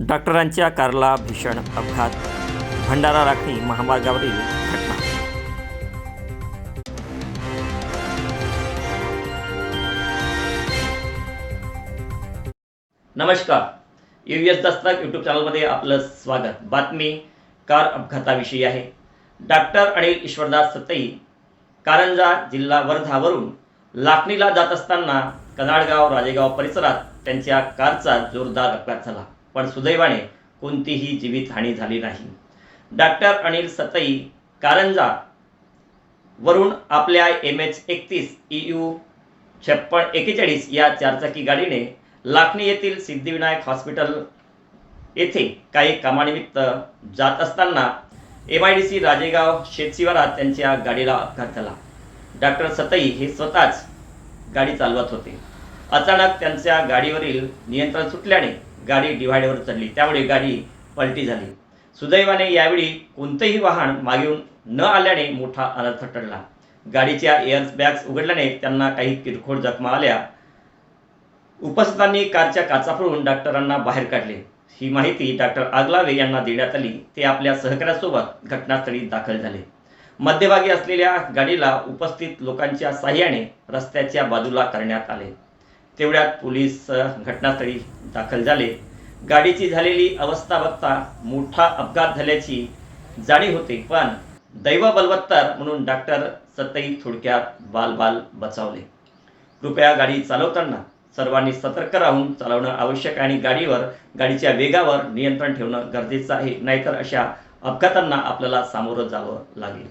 डॉक्टरांच्या कारला भीषण अपघात. भंडारा राखणी महामार्गावरील घटना. नमस्कार. यू एस दस्तक यूट्यूब चॅनलमध्ये आपलं स्वागत. बातमी कार अपघाताविषयी आहे. डॉक्टर अनिल ईश्वरदास सतई कारंजा जिल्हा वर्धावरून लाखणीला जात असताना कनाडगाव राजेगाव परिसरात त्यांच्या कारचा जोरदार अपघात झाला. पण सुदैवाने कोणतीही जीवितहानी झाली नाही. डॉक्टर अनिल सतई कारंजा वरून आपल्या एम एच एकतीस ई यू छप्पन एकेचाळीस या चारचाकी गाडीने लाखणी येथील सिद्धिविनायक हॉस्पिटल येथे काही कामानिमित्त जात असताना M I D C Rajegaon शेतशिवारात त्यांच्या गाडीला अपघात झाला. डॉक्टर सतई हे स्वतःच गाडी चालवत होते. अचानक त्यांच्या गाडीवरील नियंत्रण सुटल्याने गाडी डिव्हायडरवर चढली. त्यामुळे गाडी पलटी झाली. सुदैवाने यावेळी कोणतंही वाहन मागेून न आल्याने मोठा अनर्थ टळला गाडीच्या एअरबॅग्स उघडल्याने त्यांना काही किरकोळ जखमा आल्या. उपस्थितांनी कारच्या काचा फोडून डॉक्टरांना बाहेर काढले. ही माहिती डॉक्टर आगलावे यांना देण्यात आली. ते आपल्या सहकाऱ्यासोबत घटनास्थळी दाखल झाले. मध्यभागी असलेल्या गाडीला उपस्थित लोकांच्या साह्याने रस्त्याच्या बाजूला करण्यात आले. तेवढ्यात पोलीस घटनास्थळी दाखल झाले. गाडीची झालेली अवस्था बघता मोठा अपघात झाल्याची जाणीव होते पण दैव बलवत्तर म्हणून डॉक्टर सतई थोडक्यात बालबाल बचावले. कृपया गाडी चालवताना सर्वांनी सतर्क राहून चालवणं आवश्यक आणि गाडीवर गाडीच्या वेगावर नियंत्रण ठेवणं गरजेचं आहे नाहीतर अशा अपघातांना आपल्याला सामोरं जावं लागेल.